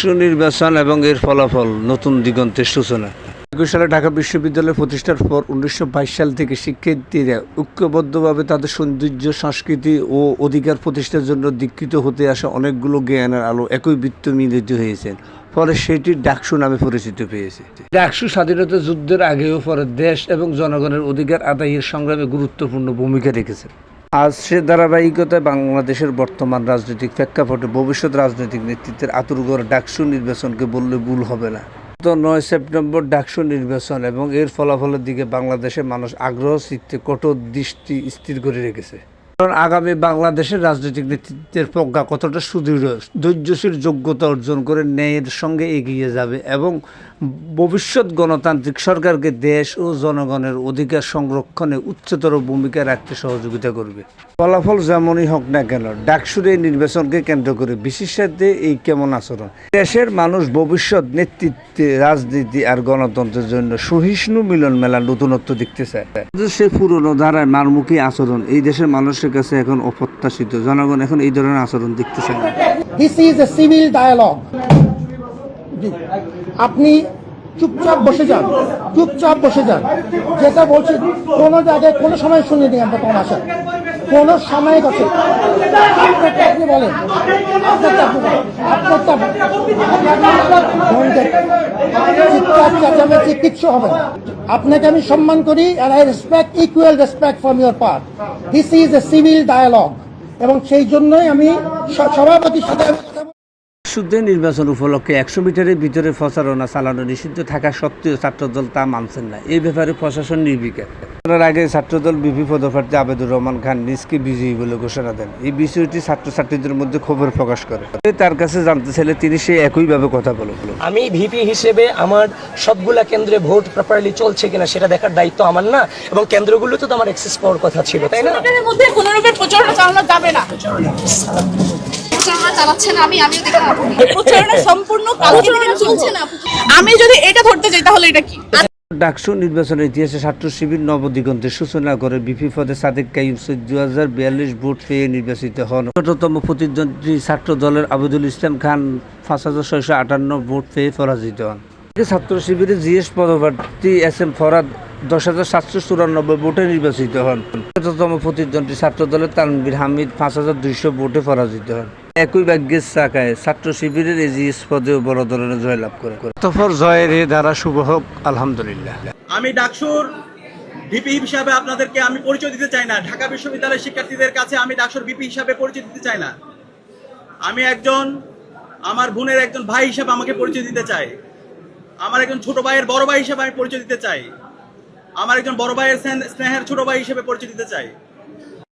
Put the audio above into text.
সুনির্বাচন এবং এর ফলাফল নতুন দিগন্তের সূচনা। একুশ সালে ঢাকা বিশ্ববিদ্যালয় প্রতিষ্ঠার পর উনিশশো বাইশ সাল থেকে শিক্ষার্থীরা ঐক্যবদ্ধভাবে তাদের সৌন্দর্য, সংস্কৃতি ও অধিকার প্রতিষ্ঠার জন্য দীক্ষিত হতে আসা অনেকগুলো জ্ঞানের আলো একই বৃত্ত মিলিত হয়েছেন ফলে সেটি ডাকসু নামে পরিচিত পেয়েছে। ডাকসু স্বাধীনতা যুদ্ধের আগেও পরে দেশ এবং জনগণের অধিকার আদায়ের সংগ্রামে গুরুত্বপূর্ণ ভূমিকা রেখেছে। আজ সে ধারাবাহিকতায় বাংলাদেশের বর্তমান রাজনৈতিক প্রেক্ষাপটে ভবিষ্যৎ রাজনৈতিক নেতৃত্বের আতুরগড় ডাকসু নির্বাচনকে বললে ভুল হবে না। তো নয় সেপ্টেম্বর ডাকসু নির্বাচন এবং এর ফলাফলের দিকে বাংলাদেশের মানুষ আগ্রহ, চিত্তে কঠোর দৃষ্টি স্থির করে রেখেছে। কারণ আগামী বাংলাদেশের রাজনৈতিক নেতৃত্বের প্রজ্ঞা কতটা সুদৃঢ়, ধৈর্যশীল, যোগ্যতা অর্জন করে ন্যায়ের সঙ্গে এগিয়ে যাবে এবং ভবিষ্যৎ গণতান্ত্রিক সরকারকে দেশ ও জনগণের অধিকার সংরক্ষণে উচ্চতর ভূমিকা রাখতে সহযোগিতা করবে। ফলাফল যেমনই হোক না কেন, ডাকসুর নির্বাচনকে কেন্দ্র করে বিশেষার্থে এই কেমন আচরণ? দেশের মানুষ ভবিষ্যৎ নেতৃত্বে রাজনীতি আর গণতন্ত্রের জন্য সহিষ্ণু মিলন মেলা নতুনত্ব দেখতে চায়। সে পুরনো ধারায় মারমুখী আচরণ, এই দেশের মানুষের কাছে এখন অপ্রত্যাশিত জনগণ এখন এই ধরনের আচরণ দেখতে চায় না this is a civil dialogue আপনি চুপচাপ বসে যান চুপচাপ বসে যান যেটা বলছি কোনো জায়গায় কোনো সময় শুনিনি আমরা তোমার আশা কোনো সময় আপনারটা আপনি বলেন চিৎকার চেঁচামেচি কিচ্ছু হবে না আপনাকে আমি সম্মান করি I respect equal respect from your part this is a civil dialogue এবং সেই জন্যই আমি সভাপতির সাথে শুদ্ধ নির্বাচন উপলক্ষে একশো মিটারের ভিতরে প্রচারণা চালানো নিষিদ্ধ থাকা সত্ত্বেও ছাত্রদল তা মানছেন না। এই ব্যাপারে প্রশাসন নির্বিকার। এর আগে ছাত্রদল বিপি পদপ্রার্থী আবেদুর রহমান খান নিজকে বিজয়ী বলে ঘোষণা দেন। এই বিষয়টি ছাত্রছাত্রীদের মধ্যে ক্ষোভের প্রকাশ করে। তার কাছে জানতে চাইলে তিনি সে একইভাবে কথা বলে আমি ভিপি হিসেবে আমার সবগুলা কেন্দ্রে ভোট প্রপারলি চলছে কিনা সেটা দেখার দায়িত্ব আমার না এবং কেন্দ্রগুলোতে তো আমার অ্যাক্সেস পাওয়ার কথা ছিল তাই না? মধ্যে কোনো রকমের প্রচারণা চালানো যাবে না। প্রচারণা চালাচ্ছে না আমি আমিও প্রচারণা সম্পূর্ণ চলছে না। আমি যদি এটা ধরতে যাই তাহলে এটা কি? ডাকসু নির্বাচনের ইতিহাসে ছাত্র শিবির নবদিগন্তের সূচনা করে বিপি পদে সাদেক কাইম চোদ্দ হাজার বিয়াল্লিশ ভোট পেয়ে নির্বাচিত হন। ছোটতম প্রতিদ্বন্দ্বী ছাত্র দলের আবেদুল ইসলাম খান পাঁচ হাজার ছয়শো আটান্ন ভোট পেয়ে পরাজিত হন। ছাত্র শিবিরের জিএস পদপ্রার্থী এস এম ফরাদ দশ হাজার সাতশো চুরানব্বই ভোটে নির্বাচিত হন। ছোটতম প্রতিদ্বন্দ্বী ছাত্র দলের তানবির হামিদ পাঁচ হাজার দুইশো ভোটে পরাজিত হন। একই ভাগ্যের চাকায় ছাত্র শিবিরের এজিএস পদেও বড় ধরনের জয়লাভ করে। তফর জয়ের এ দ্বারা শুভ হোক আলহামদুলিল্লাহ। আমি ডাকসুর ভিপি হিসাবে আপনাদেরকে আমি পরিচয় দিতে চাই না। ঢাকা বিশ্ববিদ্যালয়ের শিক্ষার্থীদের কাছে আমি ডাকসুর ভিপি হিসাবে পরিচয় দিতে চাই না। আমি একজন আমার বোনের একজন ভাই হিসাবে আমাকে পরিচয় দিতে চাই। আমার একজন ছোট ভাইয়ের বড় ভাই হিসাবে আমি পরিচয় দিতে চাই। আমার একজন বড় ভাইয়ের স্নেহের ছোট ভাই হিসেবে পরিচয় দিতে চাই।